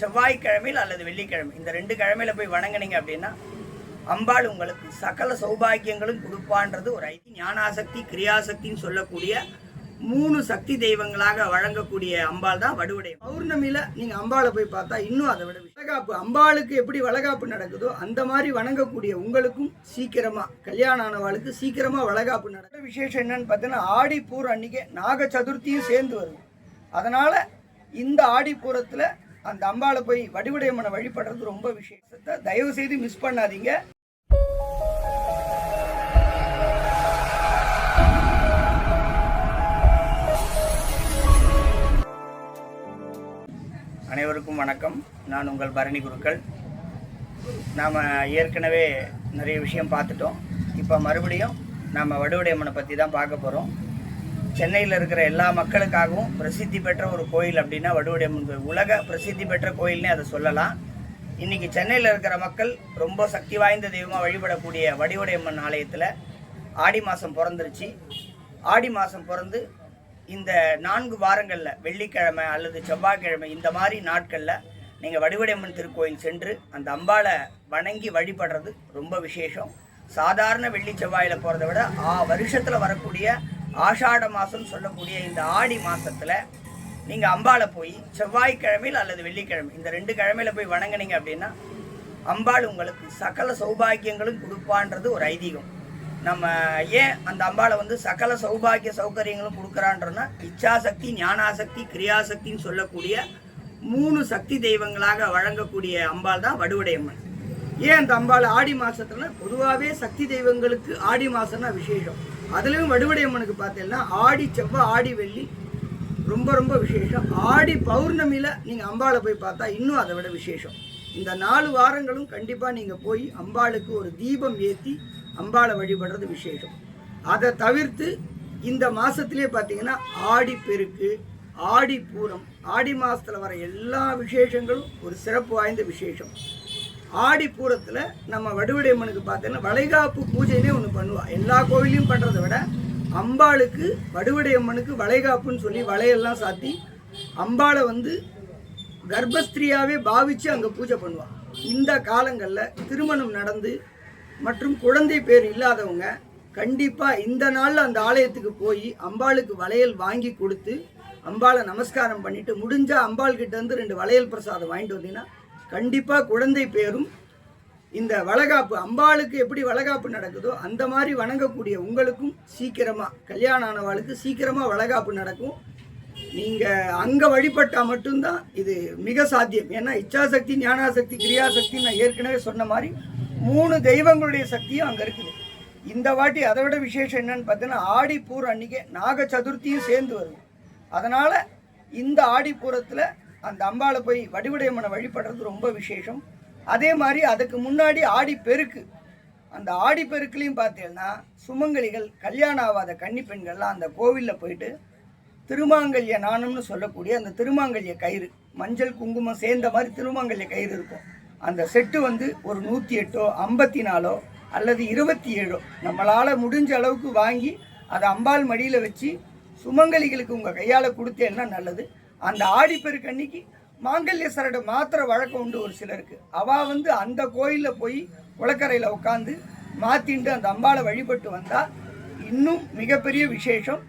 செவ்வாய்க்கிழமையில் அல்லது வெள்ளிக்கிழமை. இந்த ரெண்டு கிழமையில போய் வணங்குனீங்க அப்படின்னா அம்பாள் உங்களுக்கு சகல சௌபாக்கியங்களும் கொடுப்பான்றது ஒரு ஐதி ஞானாசக்தி கிரியாசக்தின்னு சொல்லக்கூடிய மூணு சக்தி தெய்வங்களாக வழங்கக்கூடிய அம்பாள் தான் வடுவுடை பௌர்ணமியில நீங்க அம்பாளை போய் பார்த்தா இன்னும் அதை விட வளகாப்பு அம்பாளுக்கு எப்படி வளகாப்பு நடக்குதோ அந்த மாதிரி வணங்கக்கூடிய உங்களுக்கும் சீக்கிரமா கல்யாணம் ஆனவாளுக்கு சீக்கிரமா வளகாப்பு நடக்கும். விசேஷம் என்னன்னு பார்த்தீங்கன்னா ஆடி பூரம் அன்னைக்கு நாக சதுர்த்தியும் சேர்ந்து வருது. அதனால இந்த ஆடிப்பூரத்தில் அந்த அம்பாளை போய் வடிவுடையம்மனை வழிபடுறது ரொம்ப விஷயத்தை தயவு செய்து மிஸ் பண்ணாதீங்க. அனைவருக்கும் வணக்கம். நான் உங்கள் பரணி குருக்கள். நாம் ஏற்கனவே நிறைய விஷயம் பார்த்துட்டோம். இப்போ மறுபடியும் நாம் வடுவடையம்மனை பற்றி தான் பார்க்க போகிறோம் சென்னையில் இருக்கிற எல்லா மக்களுக்காகவும் பிரசித்தி பெற்ற ஒரு கோயில் அப்படின்னா வடுவடையம்மன் கோயில். உலக பிரசித்தி பெற்ற கோயில்னே அதை சொல்லலாம். இன்றைக்கி சென்னையில் இருக்கிற மக்கள் ரொம்ப சக்தி வாய்ந்த தெய்வமாக வழிபடக்கூடிய வடிவடையம்மன் ஆலயத்தில் ஆடி மாதம் பிறந்துருச்சு. ஆடி மாதம் பிறந்து இந்த நான்கு வாரங்களில் வெள்ளிக்கிழமை அல்லது செவ்வாய்க்கிழமை இந்த மாதிரி நாட்களில் நீங்கள் வடிவடையம்மன் திருக்கோயில் சென்று அந்த அம்பாளை வணங்கி வழிபடுறது ரொம்ப விசேஷம். சாதாரண வெள்ளி செவ்வாயில் போகிறத விட ஆ வருஷத்தில் வரக்கூடிய ஆஷாட மாதம் சொல்லக்கூடிய இந்த ஆடி மாதத்தில் நீங்கள் அம்பாளை போய் செவ்வாய்க்கிழமையில் அல்லது வெள்ளிக்கிழமை இந்த ரெண்டு கிழமையில போய் வணங்குனீங்க அப்படின்னா அம்பாள் உங்களுக்கு சகல சௌபாக்கியங்களும் கொடுப்பான்றது ஒரு ஐதீகம். நம்ம ஏன் அந்த அம்பாளை வந்து சகல சௌபாகிய சௌகரியங்களும் கொடுக்குறான்றோன்னா இச்சாசக்தி ஞானாசக்தி கிரியாசக்தின்னு சொல்லக்கூடிய மூணு சக்தி தெய்வங்களாக வழங்கக்கூடிய அம்பாள் தான் வடுவடையம்மன். ஏன் அந்த அம்பாள் ஆடி மாசத்துல பொதுவாகவே சக்தி தெய்வங்களுக்கு ஆடி மாசம்னா விசேஷம். அதுலயும் வடுவடையம்மனுக்கு பார்த்தீங்கன்னா ஆடி செவ்வாய் ஆடி வெள்ளி ரொம்ப ரொம்ப விசேஷம். ஆடி பௌர்ணமியில் நீங்கள் அம்பாளை போய் பார்த்தா இன்னும் அதை விட விசேஷம். இந்த நாலு வாரங்களும் கண்டிப்பாக நீங்கள் போய் அம்பாளுக்கு ஒரு தீபம் ஏற்றி அம்பாளை வழிபடுறது விசேஷம். அதை தவிர்த்து இந்த மாதத்துலேயே பார்த்தீங்கன்னா ஆடி பெருக்கு ஆடி பூரம் ஆடி மாதத்தில் வர எல்லா விசேஷங்களும் ஒரு சிறப்பு வாய்ந்த விசேஷம். ஆடி பூரத்தில் நம்ம வடுவடையம்மனுக்கு பார்த்தீங்கன்னா வளைகாப்பு பூஜைனே ஒன்று பண்ணுவாள் எல்லா கோவிலையும் பண்ணுறதை விட அம்பாளுக்கு வடுவடையம்மனுக்கு வளைகாப்புன்னு சொல்லி வளையெல்லாம் சாத்தி அம்பாளை வந்து கர்ப்பஸ்திரியாகவே பாவிச்சு அங்கே பூஜை பண்ணுவாள் இந்த காலங்களில் திருமணம் நடந்து மற்றும் குழந்தை பேர் இல்லாதவங்க கண்டிப்பாக இந்த நாளில் அந்த ஆலயத்துக்கு போய் அம்பாளுக்கு வளையல் வாங்கி கொடுத்து அம்பாளை நமஸ்காரம் பண்ணிவிட்டு முடிஞ்சால் அம்பாள் கிட்டேருந்து ரெண்டு வளையல் பிரசாதம் வாங்கிட்டு வந்தீங்கன்னா கண்டிப்பாக குழந்தை பேரும் இந்த வளகாப்பு அம்பாளுக்கு எப்படி வளகாப்பு நடக்குதோ அந்த மாதிரி வணங்கக்கூடிய உங்களுக்கும் சீக்கிரமாக கல்யாணம் ஆனவாளுக்கு சீக்கிரமாக வளகாப்பு நடக்கும். நீங்கள் அங்கே வழிபட்டால் மட்டும்தான் இது மிக சாத்தியம். ஏன்னா இச்சாசக்தி ஞானாசக்தி கிரியாசக்தி நான் ஏற்கனவே சொன்ன மாதிரி மூணு தெய்வங்களுடைய சக்தியும் அங்கே இருக்குது. இந்த வாட்டி அதை விட விசேஷம் என்னன்னு பார்த்தீங்கன்னா ஆடிப்பூர் அன்னைக்கு நாக சதுர்த்தியும் சேர்ந்து வருது அதனால் இந்த ஆடிப்பூரத்தில் அந்த அம்பாளை போய் வடிவடையம்மனை வழிபடுறது ரொம்ப விசேஷம். அதே மாதிரி அதுக்கு முன்னாடி ஆடி பெருக்கு. அந்த ஆடி பெருக்குலையும் பார்த்தீங்கன்னா சுமங்கலிகள் கல்யாணம் ஆகாத கன்னி பெண்கள்லாம் அந்த கோவிலில் போயிட்டு திருமாங்கல்ய நாணம்னு சொல்லக்கூடிய அந்த திருமாங்கல்ய கயிறு மஞ்சள் குங்குமம் சேர்ந்த மாதிரி திருமாங்கல்ய கயிறு இருக்கும். அந்த செட்டு வந்து ஒரு நூற்றி எட்டோ ஐம்பத்தி நாலோ அல்லது இருபத்தி ஏழோ நம்மளால் முடிஞ்ச அளவுக்கு வாங்கி அதை அம்பாள் மடியில் வச்சு சுமங்கலிகளுக்கு உங்கள் கையால் கொடுத்தேன்னா நல்லது. அந்த ஆடிப்பெருக்கு அன்னைக்கு மாங்கல்ய சரடு மாத்திர வழக்கம் உண்டு ஒரு சிலருக்கு. அவள் வந்து அந்த கோயிலில் போய் குளக்கரையில் உட்காந்து மாற்றிண்டு அந்த அம்பாளை வழிபட்டு வந்தால் இன்னும் மிகப்பெரிய விசேஷம்.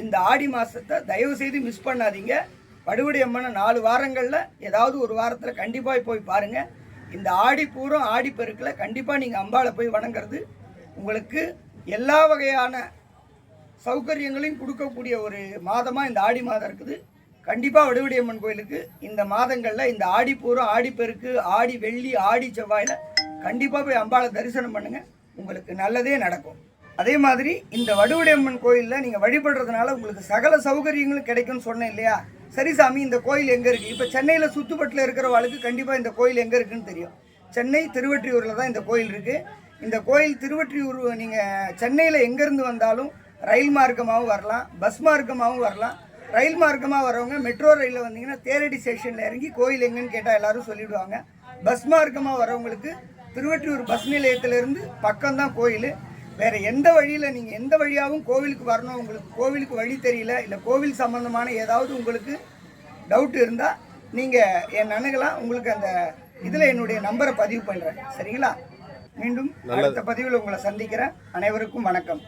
இந்த ஆடி மாதத்தை தயவு செய்து மிஸ் பண்ணாதீங்க. வடுவடி அம்மனை நாலு வாரங்களில் ஏதாவது ஒரு வாரத்தில் கண்டிப்பாக போய் பாருங்கள் இந்த ஆடி பூரம் ஆடி பெருக்கில் கண்டிப்பாக நீங்கள் அம்பாளை போய் வணங்குறது உங்களுக்கு எல்லா வகையான சௌகரியங்களையும் கொடுக்கக்கூடிய ஒரு மாதமாக இந்த ஆடி மாதம் இருக்குது. கண்டிப்பாக வடுவடியம்மன் கோயிலுக்கு இந்த மாதங்களில் இந்த ஆடி பூரம் ஆடி பெருக்கு ஆடி வெள்ளி ஆடி செவ்வாயில் கண்டிப்பாக போய் அம்பாளை தரிசனம் பண்ணுங்கள் உங்களுக்கு நல்லதே நடக்கும். அதே மாதிரி இந்த வடுவடியம்மன் கோயிலில் நீங்கள் வழிபடுறதுனால உங்களுக்கு சகல சௌகரியங்களும் கிடைக்கும்னு சொன்னேன் இல்லையா? சரி சாமி இந்த கோயில் எங்கே இருக்குது இப்போ சென்னையில் சுற்றுப்பட்டில் இருக்கிறவாளுக்கு கண்டிப்பாக இந்த கோயில் எங்கே இருக்குன்னு தெரியும். சென்னை திருவற்றியூரில் தான் இந்த கோயில் இருக்குது இந்த கோயில் திருவற்றியூர் நீங்கள் சென்னையில் எங்கேருந்து வந்தாலும் ரயில் மார்க்கமாகவும் வரலாம் பஸ் மார்க்கமாகவும் வரலாம். ரயில் மார்க்கமாக வரவங்க மெட்ரோ ரயிலில் வந்தீங்கன்னா தேரடி ஸ்டேஷனில் இறங்கி கோயில் எங்கன்னு கேட்டால் எல்லாரும் சொல்லிடுவாங்க. பஸ் மார்க்கமாக வரவங்களுக்கு திருவற்றியூர் பஸ் நிலையத்திலேருந்து பக்கம்தான் கோயில். வேறு எந்த வழியில் நீங்கள் எந்த வழியாகவும் கோவிலுக்கு வரணும் உங்களுக்கு கோவிலுக்கு வழி தெரியல இல்லை கோவில் சம்மந்தமான ஏதாவது உங்களுக்கு டவுட் இருந்தால் நீங்கள் என் அணுகலாம் உங்களுக்கு அந்த இதில் என்னுடைய நம்பரை பதிவு பண்ணுறேன் சரிங்களா? மீண்டும் அடுத்த பதிவில் உங்களை சந்திக்கிறேன். அனைவருக்கும் வணக்கம்.